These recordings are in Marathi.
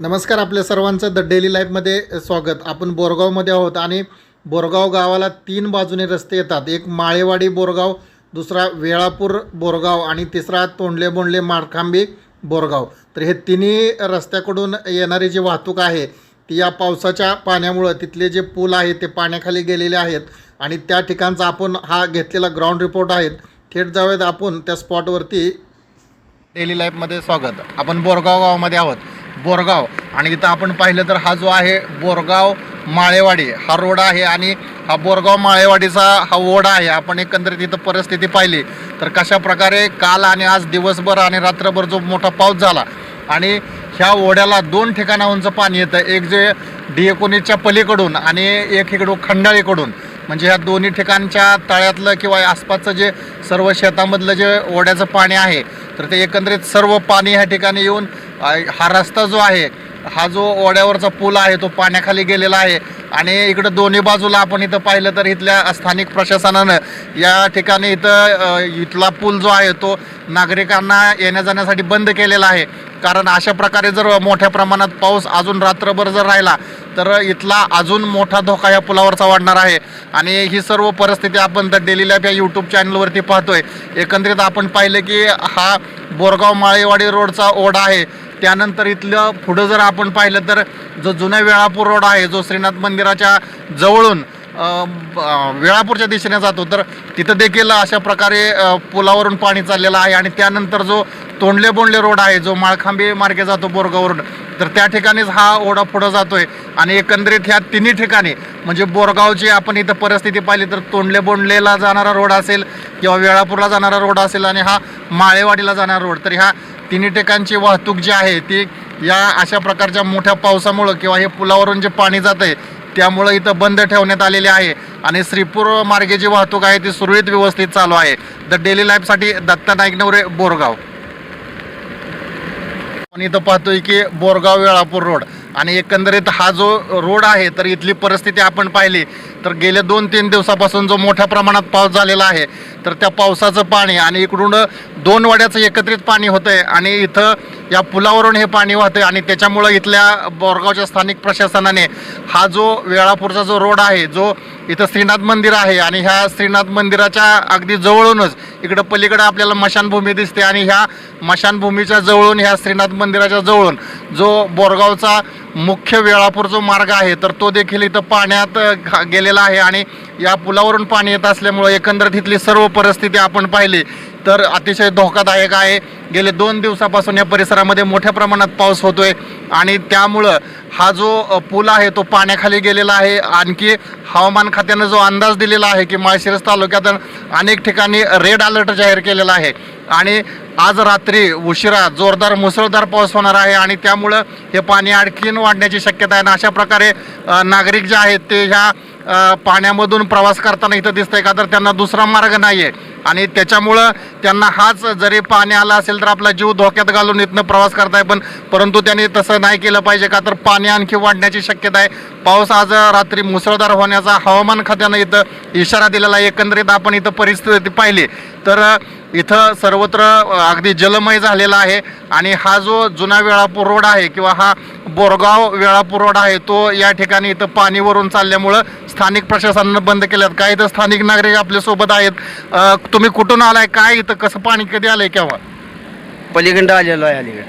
नमस्कार आपल्या सर्वांचं द डेली लाईफमध्ये स्वागत. आपण बोरगावमध्ये आहोत आणि बोरगाव गावाला तीन बाजूने रस्ते येतात. एक माळेवाडी बोरगाव दुसरा वेळापूर बोरगाव आणि तिसरा तोंडले बोंडले मारखांबी बोरगाव. तर हे तिन्ही रस्त्याकडून येणारी जी वाहतूक आहे ती या पावसाच्या पाण्यामुळं तिथले जे पूल आहेत ते पाण्याखाली गेलेले आहेत आणि त्या ठिकाणचा आपण हा घेतलेला ग्राउंड रिपोर्ट आहे थेट जाऊयात आपण त्या स्पॉटवरती डेली लाईफमध्ये स्वागत. आपण बोरगाव गावामध्ये आहोत. बोरगाव. आणि इथं आपण पाहिलं तर हा जो आहे बोरगाव माळेवाडी हा रोड आहे आणि हा बोरगाव माळेवाडीचा हा ओढा आहे. आपण एकंदरीत इथं परिस्थिती पाहिली तर कशा प्रकारे काल आणि आज दिवसभर आणि रात्रभर जो मोठा पाऊस झाला आणि ह्या ओढ्याला दोन ठिकाणाहूनचं पाणी येतं एक जे डी एकोणीसच्या पलीकडून आणि एक इकडून खंडाळीकडून. म्हणजे ह्या दोन्ही ठिकाणच्या तळ्यातलं किंवा आसपासचं जे सर्व शेतामधलं जे ओढ्याचं पाणी आहे तर ते एकंदरीत सर्व पाणी ह्या ठिकाणी येऊन हा रस्ता जो आहे हा जो ओढ्यावरचा पूल आहे तो पाण्याखाली गेलेला आहे. आणि इकडं दोन्ही बाजूला आपण इथं पाहिलं तर इथल्या स्थानिक प्रशासनानं या ठिकाणी इथं इथला पूल जो आहे तो नागरिकांना येण्या जाण्यासाठी बंद केलेला आहे. कारण अशा प्रकारे जर मोठ्या प्रमाणात पाऊस अजून रात्रभर जर राहिला तर इथला अजून मोठा धोका या पुलावरचा वाढणार आहे. आणि ही सर्व परिस्थिती आपण तर डेली लॅब या यूट्यूब चॅनलवरती पाहतोय. एकंदरीत आपण पाहिलं की हा बोरगाव माळेवाडी रोडचा ओढा आहे. त्यानंतर इथलं पुढं जर आपण पाहिलं तर जो जुना वेळापूर रोड आहे जो श्रीनाथ मंदिराच्या जवळून वेळापूरच्या दिशेने जातो तर तिथं देखील अशा प्रकारे पुलावरून पाणी चाललेलं आहे आणि त्यानंतर जो तोंडले बोंडले रोड आहे जो माळखांबे मार्गे जातो बोरगावरून तर त्या ठिकाणीच हा ओढा पुढं जातो आहे आणि एकंदरीत ह्या तिन्ही ठिकाणी म्हणजे बोरगावची आपण इथं परिस्थिती पाहिली तर तोंडले बोंडलेला जाणारा रोड असेल किंवा वेळापूरला जाणारा रोड असेल आणि हा माळेवाडीला जाणारा रोड तर ह्या तिन्ही ठिकाणची वाहतूक जी आहे ती या अशा प्रकारच्या मोठ्या पावसामुळं किंवा हे पुलावरून जे पाणी जात आहे त्यामुळं इथं बंद ठेवण्यात आलेले आहे. आणि श्रीपूर मार्गे जी वाहतूक आहे ती सुरळीत व्यवस्थित चालू आहे. द डेली लाईफसाठी दत्ता नाईक नवरे बोरगाव. आणि इथं पाहतोय की बोरगाव वेळापूर रोड. आणि एकंदरीत हा जो रोड आहे तर इथली परिस्थिती आपण पाहिली. तर गेल्या दोन तीन दिवसापासून जो मोठ्या प्रमाणात पाऊस झालेला आहे तर त्या पावसाचं पाणी आणि इकडून दोन वाड्याचं एकत्रित पाणी होतं आहे आणि इथं या पुलावरून हे पाणी वाहतंय आणि त्याच्यामुळं इथल्या बोरगावच्या स्थानिक प्रशासनाने हा जो वेळापूरचा जो रोड आहे जो इथं श्रीनाथ मंदिर आहे आणि ह्या श्रीनाथ मंदिराच्या अगदी जवळूनच इकडं पलीकडं आपल्याला मशानभूमी दिसते आणि ह्या मशानभूमीच्या जवळून ह्या श्रीनाथ मंदिराच्या जवळून जो बोरगावचा मुख्य वेळापूर जो मार्ग आहे तर तो देखील इथं पाण्यात घा- गेलेला आहे आणि या पुलावरून पाणी येत असल्यामुळं एकंदरीत इथली सर्व परिस्थिती आपण पाहिली. तर अतिशय धोकादायक आहे. गेले दोन दिवसापासून या परिसरामध्ये मोठ्या प्रमाणात पाऊस होतोय आणि त्यामुळं हा जो पूल आहे तो पाण्याखाली गेलेला आहे. आणखी हवामान खात्यानं जो अंदाज दिलेला आहे की माळशिरस तालुक्यात अनेक ठिकाणी रेड अलर्ट जाहीर केलेला आहे. आणि आज रात्री उशिरा जोरदार मुसळधार पाऊस होणार आहे आणि त्यामुळं हे पाणी आणखीन वाढण्याची शक्यता आहे. आणि अशा प्रकारे नागरिक जे आहेत ते ह्या पाण्यामधून प्रवास करताना इथं दिसतंय का? तर त्यांना दुसरा मार्ग नाही आहे आणि त्याच्यामुळं त्यांना हाच जरी पाणी आला असेल तर आपला जीव धोक्यात घालून इथनं प्रवास करताय पण परंतु त्यांनी तसं नाही केलं पाहिजे का? तर पाणी आणखी वाढण्याची शक्यता आहे. पाऊस आज रात्री मुसळधार होण्याचा हवामान खात्यानं इथं इशारा दिलेला आहे. एकंदरीत आपण इथं परिस्थिती पाहिली. तर इथं सर्वत्र अगदी जलमय झालेला आहे. आणि हा जो जुना वेळापूर रोड आहे किंवा हा बोरगाव वेळापूर रोड आहे तो या ठिकाणी इथं पाणीवरून चालल्यामुळं स्थानिक प्रशासनानं बंद केल्यात. काय इथं स्थानिक नागरिक आपल्यासोबत आहेत? तुम्ही कुठून आलाय? काय इथं? कसं पाणी कधी आलंय केव्हा? पलीकडं आलेलो आहे अलीकडे.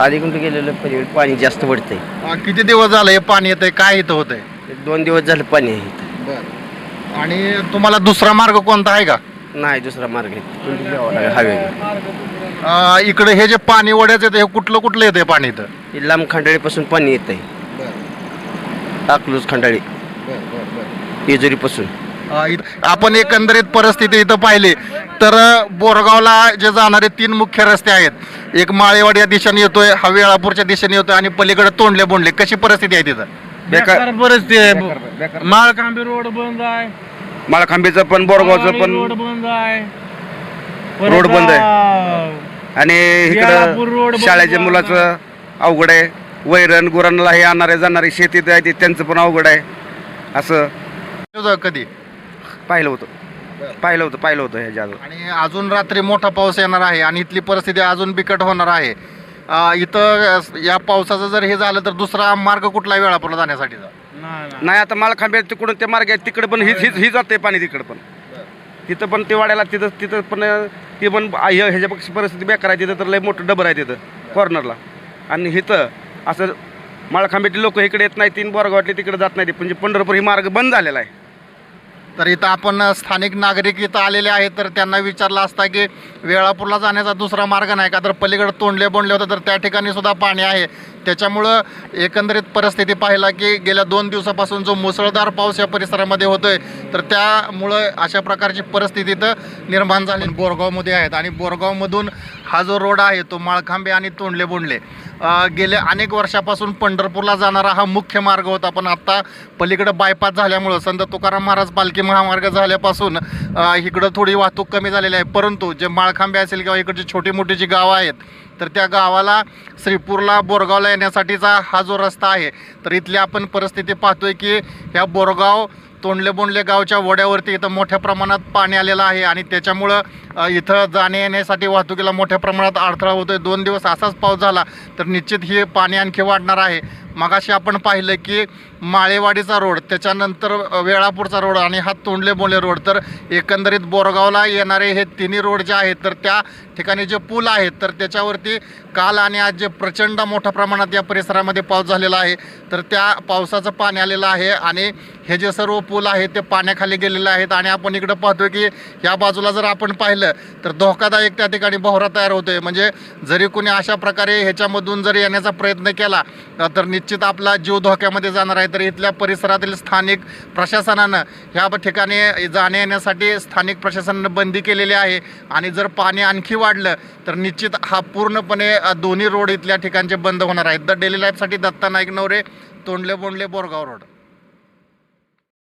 अलीकडं गेलेलं पलीकडे पाणी जास्त पडतंय. किती दिवस झालं हे पाणी येतंय? काय इथं होतंय? दोन दिवस झालं पाणी आहे इथं. आणि तुम्हाला दुसरा मार्ग कोणता आहे का? नाही दुसरा मार्ग आहे. हवे अ, इकडे हे जे पाणी येतं हे कुठलं कुठलं येतंय पाणी इथं? लांब खंडाळीपासून पाणी येत आहे अकलूज खंडाळी. जेजुरीपासून अ, इथं- आपण एकंदरीत परिस्थिती इथं पाहिली तर अ, बोरगावला जे जाणारे तीन मुख्य रस्ते आहेत. एक माळेवाडी या दिशेने येतोय हा वेळापूरच्या दिशेने येतोय आणि पलीकडे तोंडले बोंडले. कशी परिस्थिती आहे तिथं? बेकार परिस्थिती आहे. माळखांबी रोड बंद आहे. माळखांबीचं पण बोरगावचं रोड पण. बंद आहे. रोड बंद आहे. आणि रोड इकडं बंद शाळेच्या. मुलाचं अवघड आहे. वैरण गुरांना हे आणणारे जाणारे शेतीत आहे ते त्यांचं पण अवघड आहे. असं. होतं कधी? पाहिलं होतं. पाहिलं होतं पाहिलं होतं ह्याच्या अगोदर. आणि अजून रात्री मोठा पाऊस येणार आहे आणि इथली परिस्थिती अजून बिकट होणार आहे. अ, इथं अ, या पावसाचं जर हे झालं तर दुसरा मार्ग कुठला वेळापूरला जाण्यासाठीचा? नाही आता माळखांब्या तिकडून ते मार्ग आहे तिकडे पण ही ही- ही जाते पाणी तिकडे पण. तिथं पण ते वाड्याला तिथं तिथं पण ते पण ह्याच्यापेक्षा परिस्थिती बेकार आहे तिथं तर लय मोठं डबर आहे तिथं कॉर्नरला आणि इथं असं माळखांब्याची लोक इकडे येत नाही तीन बोरगावातले तिकडे जात नाही म्हणजे पंढरपूर ही मार्ग बंद झालेला आहे. तर इथं आपण स्थानिक नागरिक इथं आलेले आहेत. तर त्यांना विचारलं असता की वेळापूरला जाण्याचा दुसरा मार्ग नाही का? तर पलीकडे तोंडले बोंडले होतं तर त्या ठिकाणी सुद्धा पाणी आहे. त्याच्यामुळं एकंदरीत परिस्थिती पाहिला की गेल्या दोन दिवसापासून जो मुसळधार पाऊस या परिसरामध्ये होतोय तर त्यामुळं अशा प्रकारची परिस्थिती इथं निर्माण झाली. बोरगावमध्ये आहेत. आणि बोरगावमधून हा जो रोड आहे तो माळखांबे आणि तोंडले बोंडले. गेल्या अनेक वर्षापासून पंढरपूरला जाणारा हा मुख्य मार्ग होता. पण आत्ता पलीकडं बायपास झाल्यामुळं संत तुकाराम महाराज पालखी महामार्ग झाल्यापासून इकडं थोडी वाहतूक कमी झालेली आहे. परंतु जे माळखांबे असेल किंवा इकडची छोटी मोठी जी गावं आहेत तर त्या गावाला श्रीपूरला बोरगावला येण्यासाठीचा हा जो रस्ता आहे तर इथली आपण परिस्थिती पाहतोय की ह्या बोरगाव तोंडले बोंडले गावच्या वड्यावरती इथं मोठ्या प्रमाणात पाणी आलेलं आहे आणि त्याच्यामुळं इथं जाणे येण्यासाठी वाहतुकीला मोठ्या प्रमाणात अडथळा होतोय. दोन दिवस असाच पाऊस झाला तर निश्चित हे पाणी आणखी वाढणार आहे. मगाशी आपण पाहिलं की माळेवाडीचा रोड त्याच्यानंतर वेळापूरचा रोड आणि हा तोंडले बोंडले रोड. तर एकंदरीत बोरगावला येणारे हे तिन्ही रोड जे आहेत तर त्या ठिकाणी जे पूल आहेत तर त्याच्यावरती काल आणि आज जे प्रचंड मोठ्या प्रमाणात या परिसरामध्ये पाऊस झालेला आहे तर त्या पावसाचं पाणी आलेलं आहे आणि हे जे सर्व पूल आहेत ते पाण्याखाली गेलेले आहेत आणि आपण इकडं पाहतो की या बाजूला जर आपण पाहिलं तर धोकादायक त्या ठिकाणी भोवरा तयार होतोय. म्हणजे जरी कोणी अशा प्रकारे ह्याच्यामधून जर येण्याचा प्रयत्न केला तर निश्चित आपला जीव धोक्यामध्ये जाणार आहे. तर इथल्या परिसरातील स्थानिक प्रशासनानं ह्या ठिकाणी जाण्या येण्यासाठी स्थानिक प्रशासनानं बंदी केलेली आहे. आणि जर पाणी आणखी वाढलं तर निश्चित हा पूर्णपणे दोन्ही रोड इथल्या ठिकाणचे बंद होणार आहेत. द डेली लाईफसाठी दत्ता नाईक नवरे तोंडले बोंडले बोरगाव रोड.